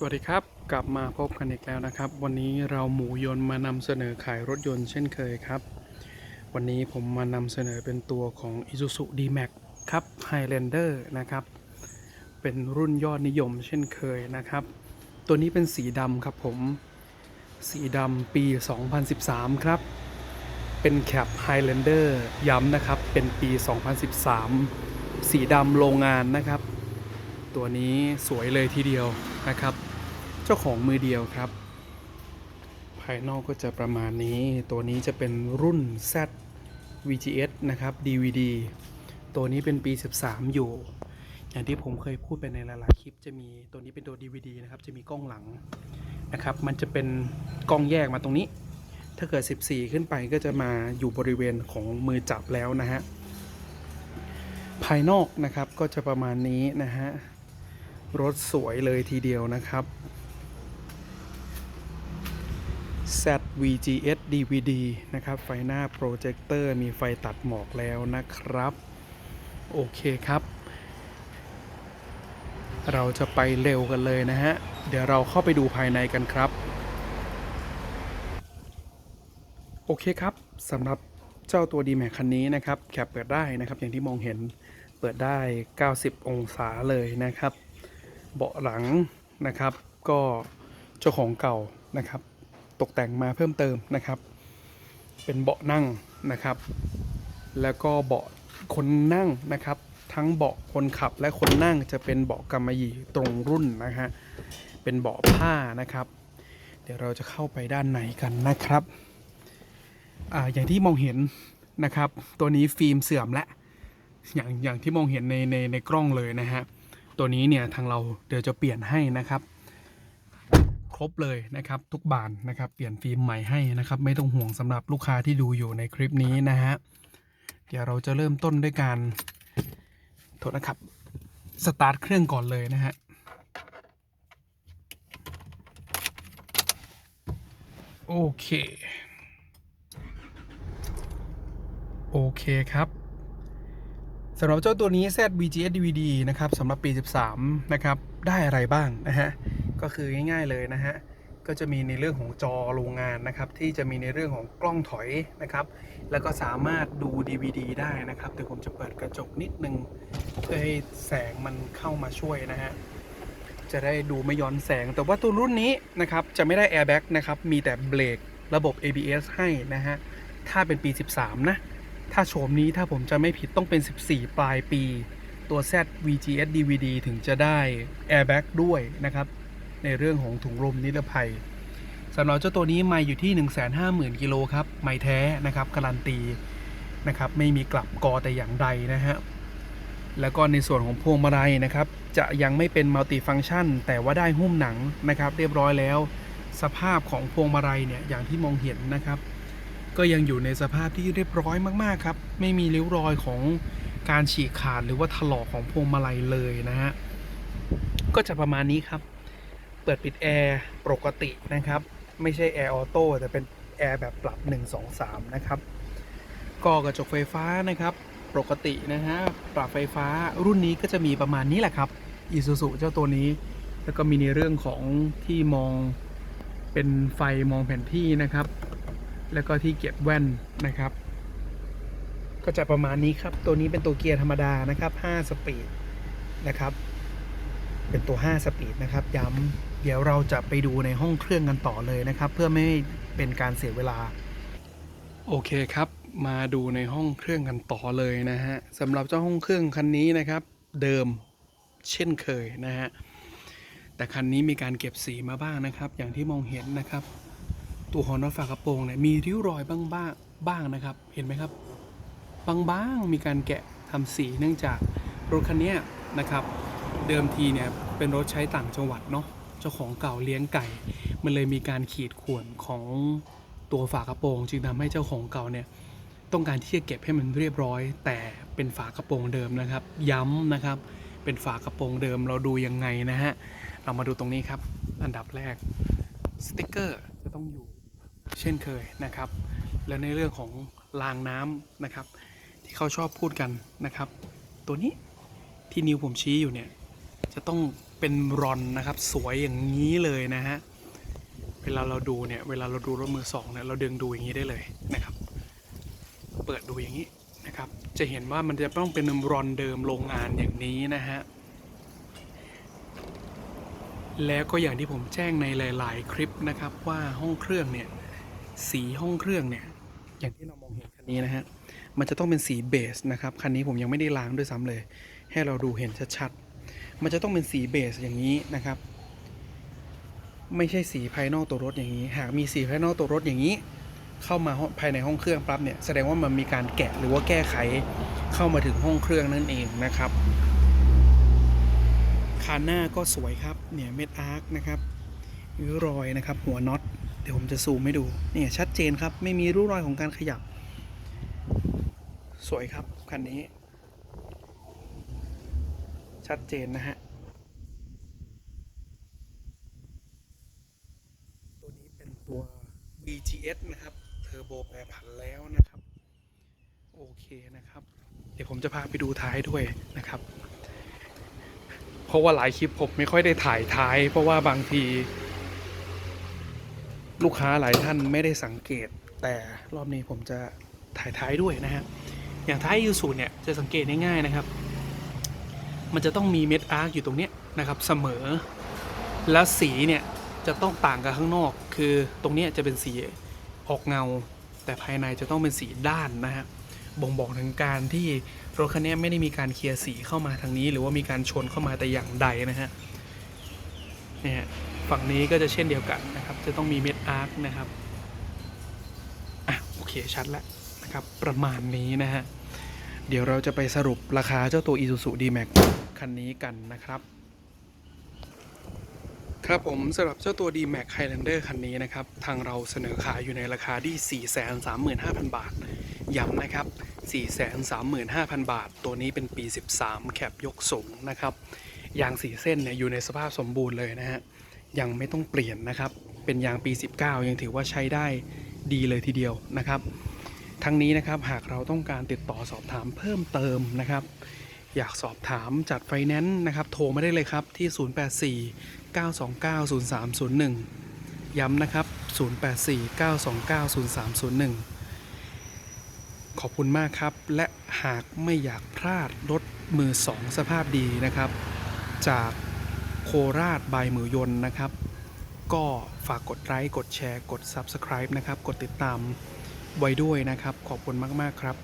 สวัสดีครับ กลับมาพบกันอีกแล้วนะครับ วันนี้เราหมูยนต์มานำเสนอขายรถยนต์เช่นเคยครับ วันนี้ผมมานำเสนอเป็นตัวของ Isuzu D-Max ครับ Highlander นะครับ เป็นรุ่นยอดนิยมเช่นเคยนะครับ ตัวนี้เป็นสีดำครับผม สีดำปี 2013 ครับ เป็นแคป Highlander ย้ำนะครับ เป็นปี 2013 สีดำโรงงานนะครับ ตัวนี้สวยเลยทีเดียว นะครับ เจ้าของมือเดียวครับ ภายนอกก็จะประมาณนี้ ตัวนี้จะเป็นรุ่น Z VGS นะครับ DVD ตัวนี้เป็นปี 13 อยู่ อย่างที่ผมเคยพูดไปในหลายๆคลิป จะมีตัวนี้เป็นตัว DVD นะครับ จะมีกล้องหลังนะครับ มันจะเป็นกล้องแยกมาตรงนี้ ถ้าเกิด 14 ขึ้นไปก็จะมาอยู่บริเวณของมือจับแล้วนะฮะ ภายนอกนะครับก็จะประมาณนี้นะฮะ รถสวยเลยทีเดียวนะครับ ZVGS DVD นะครับ ไฟหน้าโปรเจคเตอร์มีไฟตัดหมอกแล้วนะครับ โอเคครับ เราจะไปเร็วกันเลยนะฮะ เดี๋ยวเราเข้าไปดูภายในกันครับ โอเคครับสำหรับเจ้าตัว d m a x คันนี้นะครับ แคปเปิดได้นะครับ อย่างที่มองเห็นเปิดได้ 90 องศาเลยนะครับ เบาะหลังนะครับ ก็เจ้าของเก่านะครับ ตกแต่งมาเพิ่มเติมนะครับ เป็นเบาะนั่งนะครับ แล้วก็เบาะคนนั่งนะครับ ทั้งเบาะคนขับและคนนั่งจะเป็นเบาะกำมะหยี่ตรงรุ่นนะฮะเป็นเบาะผ้านะครับ เดี๋ยวเราจะเข้าไปด้านในกันนะครับออย่างที่มองเห็นนะครับ ตัวนี้ฟิล์มเสื่อมและอย่างอย่างที่มองเห็นในในในกล้องเลยนะฮะ ตัวนี้เนี่ยทางเราเดี๋ยวจะเปลี่ยนให้นะครับ ครบเลยนะครับทุกบานนะครับเปลี่ยนฟิล์มใหม่ให้นะครับ ไม่ต้องห่วงสำหรับลูกค้าที่ดูอยู่ในคลิปนี้นะฮะเดี๋ยวเราจะเริ่มต้นด้วยการโทษนะครับสตาร์ทเครื่องก่อนเลยนะฮะโอเค โอเคครับ สำหรับเจ้าตัวนี้ ZVGS DVD นะครับสำหรับปี 13 นะครับ ได้อะไรบ้างนะฮะ ก็คือง่ายๆเลยนะฮะ ก็จะมีในเรื่องของจอโรงงานนะครับ ที่จะมีในเรื่องของกล้องถอยนะครับ แล้วก็สามารถดู DVD ได้นะครับเดี๋ยวผมจะเปิดกระจกนิดนึง เพื่อให้แสงมันเข้ามาช่วยนะฮะ จะได้ดูไม่ย้อนแสง แต่ว่าตัวรุ่นนี้นะครับจะไม่ได้ airbag นะครับ มีแต่เบรกระบบ ABS ให้นะฮะ ถ้าเป็นปี 13 นะ ถ้าโฉมนี้ถ้าผมจะไม่ผิดต้องเป็น 14 ปลายปี ตัว Z VGS DVD ถึงจะได้ airbag ด้วยนะครับ ในเรื่องของถุงลมนิรภัยสำหรับเจ้าตัวนี้ไม่อยู่ที่ 150,000กิโลครับ ไม่แท้นะครับ การันตีนะครับ ไม่มีกลับกอแต่อย่างใดนะฮะแล้วก็ในส่วนของพวงมาลัยนะครับ จะยังไม่เป็นมัลติฟัง c t ชัน แต่ว่าได้หุ้มหนังนะครับ เรียบร้อยแล้ว สภาพของพวงมาลัยเนี่ยอย่างที่มองเห็นนะครับ ก็ยังอยู่ในสภาพที่เรียบร้อยมากๆครับ ไม่มีริ้วรอยของการฉีกขาดหรือว่าถลอกของพวงมาลัยเลยนะฮะ ก็จะประมาณนี้ครับ เปิดปิดแอร์ปกตินะครับ ไม่ใช่แอร์ออโต้แต่เป็นแอร์แบบปรับ 1 2 3 นะครับก็กระจกไฟฟ้านะครับ ปกตินะฮะ ปรับไฟฟ้ารุ่นนี้ก็จะมีประมาณนี้แหละครับ Isuzu เจ้าตัวนี้ แล้วก็มีในเรื่องของที่มองเป็นไฟมองแผนที่นะครับ แล้วก็ที่เก็บแว่นนะครับ ก็จะประมาณนี้ครับ ตัวนี้เป็นตัวเกียร์ธรรมดานะครับ 5 สปีดนะครับ เป็นตัว 5 สปีดนะครับ ย้ำเดี๋ยวเราจะไปดูในห้องเครื่องกันต่อเลยนะครับ เพื่อไม่ให้เป็นการเสียเวลา โอเคครับ มาดูในห้องเครื่องกันต่อเลยนะฮะสำหรับเจ้าห้องเครื่องคันนี้นะครับ เดิมเช่นเคยนะฮะแต่คันนี้มีการเก็บสีมาบ้างนะครับ อย่างที่มองเห็นนะครับ ตัวหอนอฝากระโปรงเนี่ยมีริ้วรอยบ้างบ้างบ้างนะครับ เห็นไหมครับบางบ้างๆมีการแกะทำสีเนื่องจากรถคันนี้นะครับ เดิมทีเนี่ยเป็นรถใช้ต่างจังหวัดเนาะเจ้าของเก่าเลี้ยงไก่ มันเลยมีการขีดข่วนของตัวฝากระโปรง จึงทำให้เจ้าของเก่าเนี่ยต้องการที่จะเก็บให้มันเรียบร้อย แต่เป็นฝากระโปรงเดิมนะครับ ย้ำนะครับ เป็นฝากระโปรงเดิมเราดูยังไงนะฮะเรามาดูตรงนี้ครับ อันดับแรกสติกเกอร์จะต้องอยู่ เช่นเคยนะครับ และในเรื่องของรางน้ำนะครับ ที่เขาชอบพูดกันนะครับ ตัวนี้ที่นิ้วผมชี้อยู่เนี่ยจะต้องเป็นรอนนะครับ สวยอย่างนี้เลยนะฮะเวลาเราดูเนี่ยเวลาเราดูรถมือสองเนี่ยเราดึงดูอย่างนี้ได้เลยนะครับ เปิดดูอย่างนี้นะครับ จะเห็นว่ามันจะต้องเป็นรอนเดิมโรงงานอย่างนี้นะฮะแล้วก็อย่างที่ผมแจ้งในหลาย ๆ คลิปนะครับว่าห้องเครื่องเนี่ย สีห้องเครื่องเนี่ย อย่างที่เรามองเห็นคันนี้นะฮะ มันจะต้องเป็นสีเบสนะครับ คันนี้ผมยังไม่ได้ล้างด้วยซ้ำเลย ให้เราดูเห็นชัดๆ มันจะต้องเป็นสีเบสอย่างนี้นะครับ ไม่ใช่สีภายนอกตัวรถอย่างนี้ หากมีสีภายนอกตัวรถอย่างนี้ เข้ามาภายในห้องเครื่องปั๊บเนี่ย แสดงว่ามันมีการแกะหรือว่าแก้ไขเข้ามาถึงห้องเครื่องนั่นเองนะครับคานหน้าก็สวยครับ เนี่ยเม็ดอาร์คนะครับริ้วรอยนะครับ หัวน็อต ดี๋ยวผมจะซูมให้ดู เนี่ยชัดเจนครับ ไม่มีริ้วรอยของการขยับ สวยครับ คันนี้ ชัดเจนนะฮะ ตัวนี้เป็นตัว BGS นะครับ เทอร์โบแปรผันแล้วนะครับ โอเคนะครับ เดี๋ยวผมจะพาไปดูท้ายด้วยนะครับ เพราะว่าหลายคลิปผมไม่ค่อยได้ถ่ายท้าย เพราะว่าบางที ลูกค้าหลายท่านไม่ได้สังเกต แต่รอบนี้ผมจะถ่ายท้ายด้วยนะฮะอย่างท้ายยูสูเนี่ยจะสังเกตง่ายๆนะครับ มันจะต้องมีเม็ดอาร์คอยู่ตรงเนี้ยนะครับเสมอ แล้วสีเนี่ยจะต้องต่างกับข้างนอก คือตรงเนี้ยจะเป็นสีออกเงา แต่ภายในจะต้องเป็นสีด้านนะฮะบ่งบอกถึงการที่รถคันนี้ไม่ได้มีการเคลียร์สีเข้ามาทางนี้ หรือว่ามีการชนเข้ามาแต่อย่างใดนะฮะเนี่ยฮะ ฝั่งนี้ก็จะเช่นเดียวกันนะครับ จะต้องมีเม็ดอาร์คนะครับอะโอเคชัดแล้วนะครับ ประมาณนี้นะฮะ เดี๋ยวเราจะไปสรุปราคาเจ้าตัว Isuzu D-Max คันนี้กันนะครับครับผมสำหรับเจ้าตัว D-Max Highlander คันนี้นะครับ ทางเราเสนอขายอยู่ในราคาที่ 435,000 บาท ย้ำนะครับ 435,000 บาท ตัวนี้เป็นปี 13 แคปยกสูงนะครับ ยางสีเส้นเนี่ยอยู่ในสภาพสมบูรณ์เลยนะฮะ ยังไม่ต้องเปลี่ยนนะครับ เป็นยางปี 19 ยังถือว่าใช้ได้ดีเลยทีเดียวนะครับ ทั้งนี้นะครับหากเราต้องการติดต่อสอบถามเพิ่มเติมนะครับ อยากสอบถามจัดไฟแนนซ์นะครับ โทรมาได้เลยครับที่ 084 929 0301 ย้ำนะครับ 084 929 0301ขอบคุณมากครับ และหากไม่อยากพลาดรถมือสองสภาพดีนะครับ จาก โคราชบายมือยนนะครับ ก็ฝากกดไลค์กดแชร์ กด Subscribe นะครับ กดติดตามไว้ด้วยนะครับ ขอบคุณมาก ๆ ครับ